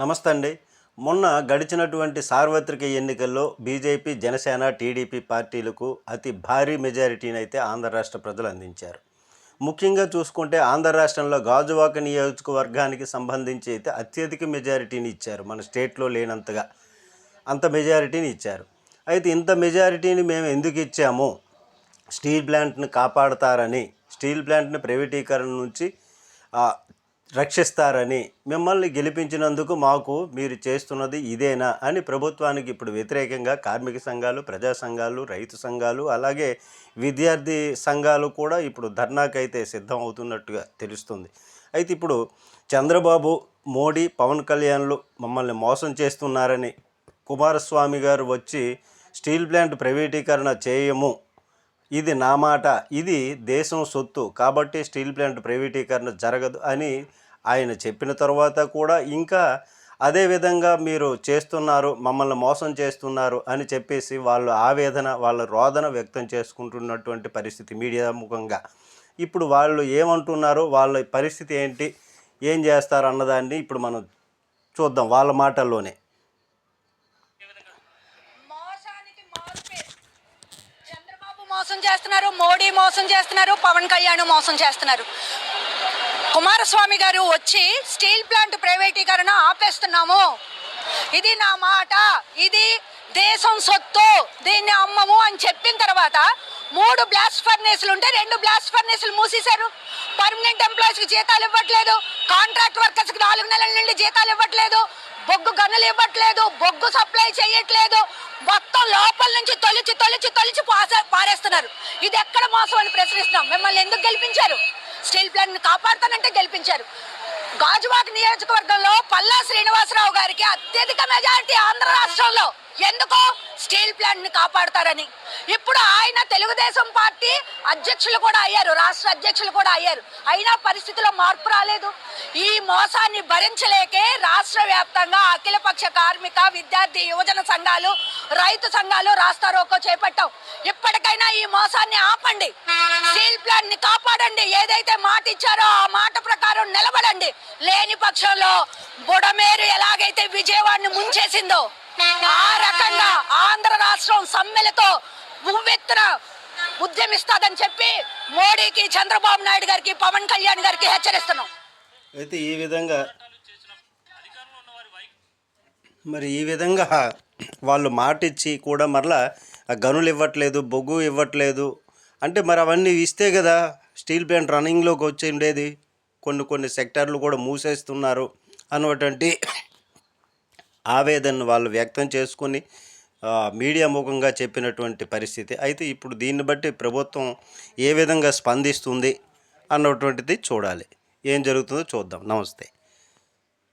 నమస్తే అండి. మొన్న గడిచినటువంటి సార్వత్రిక ఎన్నికల్లో బీజేపీ జనసేన టీడీపీ పార్టీలకు అతి భారీ మెజారిటీని అయితే ఆంధ్ర రాష్ట్ర ప్రజలు అందించారు. ముఖ్యంగా చూసుకుంటే ఆంధ్ర రాష్ట్రంలో గాజువాక నియోజకవర్గానికి సంబంధించి అయితే అత్యధిక మెజారిటీని ఇచ్చారు. మన స్టేట్లో లేనంతగా అంత మెజారిటీని ఇచ్చారు. అయితే ఇంత మెజారిటీని మేము ఎందుకు ఇచ్చాము? స్టీల్ ప్లాంట్ని కాపాడతారని స్టీల్ ప్లాంట్ని ప్రైవేటీకరణ నుంచి రక్షిస్తారని మిమ్మల్ని గెలిపించినందుకు మాకు మీరు చేస్తున్నది ఇదేనా అని ప్రభుత్వానికి ఇప్పుడు వ్యతిరేకంగా కార్మిక సంఘాలు ప్రజా సంఘాలు రైతు సంఘాలు అలాగే విద్యార్థి సంఘాలు కూడా ఇప్పుడు ధర్నాకైతే సిద్ధం అవుతున్నట్టుగా తెలుస్తుంది. అయితే ఇప్పుడు చంద్రబాబు మోడీ పవన్ కళ్యాణ్లు మమ్మల్ని మోసం చేస్తున్నారని కుమారస్వామి గారు వచ్చి స్టీల్ ప్లాంట్ ప్రైవేటీకరణ చేయము ఇది నా మాట ఇది దేశం సొత్తు. కాబట్టి స్టీల్ ప్లాంట్ ప్రైవేటీకరణ జరగదు అని ఆయన చెప్పిన తర్వాత కూడా ఇంకా అదే విధంగా మీరు చేస్తున్నారు మమ్మల్ని మోసం చేస్తున్నారు అని చెప్పేసి వాళ్ళు ఆవేదన వాళ్ళ రోదన వ్యక్తం చేసుకుంటున్నటువంటి పరిస్థితి మీడియా ముఖంగా. ఇప్పుడు వాళ్ళు ఏమంటున్నారో వాళ్ళ పరిస్థితి ఏంటి ఏం చేస్తారు అన్నదాన్ని ఇప్పుడు మనం చూద్దాం వాళ్ళ మాటల్లోనే మోసానికి మార్పే చంద్రబాబు మోసం చేస్తున్నారు మోడీ మోసం చేస్తున్నారు పవన్ కళ్యాణ్ మోసం చేస్తున్నారు. కుమారస్వామి గారు వచ్చి స్టీల్ ప్లాంట్ ప్రైవేటీకరణ ఆపేస్తున్నాము. ఇది నా మాట ఇది దేశం సొత్తు దీన్ని అమ్మము అని చెప్పిన తర్వాత మూడు బ్లాస్ట్ ఫర్నేసులు ఉంటే రెండు బ్లాస్ట్ ఫర్నేసులు మూసేశారు. పర్మనెంట్ ఎంప్లాయీస్కి జీతాలు ఇవ్వట్లేదు. కాంట్రాక్ట్ వర్కర్స్కి నాలుగు నెలల నుండి జీతాలు ఇవ్వట్లేదు. బొగ్గు గనులు ఇవ్వట్లేదు బొగ్గు సప్లై చేయట్లేదు. మొత్తం లోపల నుంచి తొలిచి తొలిచి తొలిచి పారేస్తున్నారు. ఇది ఎక్కడ మోసం అని ప్రశ్నిస్తున్నాం. మిమ్మల్ని ఎందుకు గెలిపించారు? స్టీల్ ప్లాంట్ని కాపాడుతానంటే గెలిపించారు. గాజువాక నియోజకవర్గంలో పల్లా శ్రీనివాసరావు గారికి అత్యధిక మెజారిటీ ఆంధ్ర రాష్ట్రంలో ఎందుకో స్టీల్ ప్లాంట్ని కాపాడతారని. ఇప్పుడు ఆయన తెలుగుదేశం పార్టీ అధ్యక్షులు కూడా అయ్యారు రాష్ట్ర అధ్యక్షులు కూడా అయ్యారు. అయినా పరిస్థితిలో మార్పు రాలేదు. ఈ మోసాన్ని భరించలేకే రాష్ట్ర వ్యాప్తంగా అఖిలపక్ష కార్మిక విద్యార్థి యువజన సంఘాలు రైతు సంఘాలు రాస్తా రోకో చేపట్టాం. ఇప్పటికైనా ఈ మోసాన్ని ఆపండి. స్టీల్ ప్లాంట్ని కాపాడండి. ఏదైతే మాట ఇచ్చారో ఆ మాట ప్రకారం నిలబడండి. లేని పక్షంలో బుడమేరు ఎలాగైతే విజయవాడని ముంచేసిందో ఆ రకంగా ఆంధ్ర రాష్ట్రం సమ్మెలతో ఉవ్వెత్తున ఉద్యమిస్తాదని చెప్పి మోడీకి చంద్రబాబు నాయుడు గారికి పవన్ కళ్యాణ్ గారికి హెచ్చరిస్తున్నాం. అయితే ఈ విధంగా మరి ఈ విధంగా వాళ్ళు మాట ఇచ్చి కూడా మరలా గనులు ఇవ్వట్లేదు బొగ్గు ఇవ్వట్లేదు. అంటే మరి అవన్నీ ఇస్తే కదా స్టీల్ ప్లాంట్ రన్నింగ్లోకి వచ్చి ఉండేది. కొన్ని కొన్ని సెక్టార్లు కూడా మూసేస్తున్నారు. అన్నటువంటి ఆవేదనను వాళ్ళు వ్యక్తం చేసుకొని మీడియా ముఖంగా చెప్పినటువంటి పరిస్థితి. అయితే ఇప్పుడు దీన్ని బట్టి ప్రభుత్వం ఏ విధంగా స్పందిస్తుంది అన్నటువంటిది చూడాలి. ఏం జరుగుతుందో చూద్దాం. నమస్తే.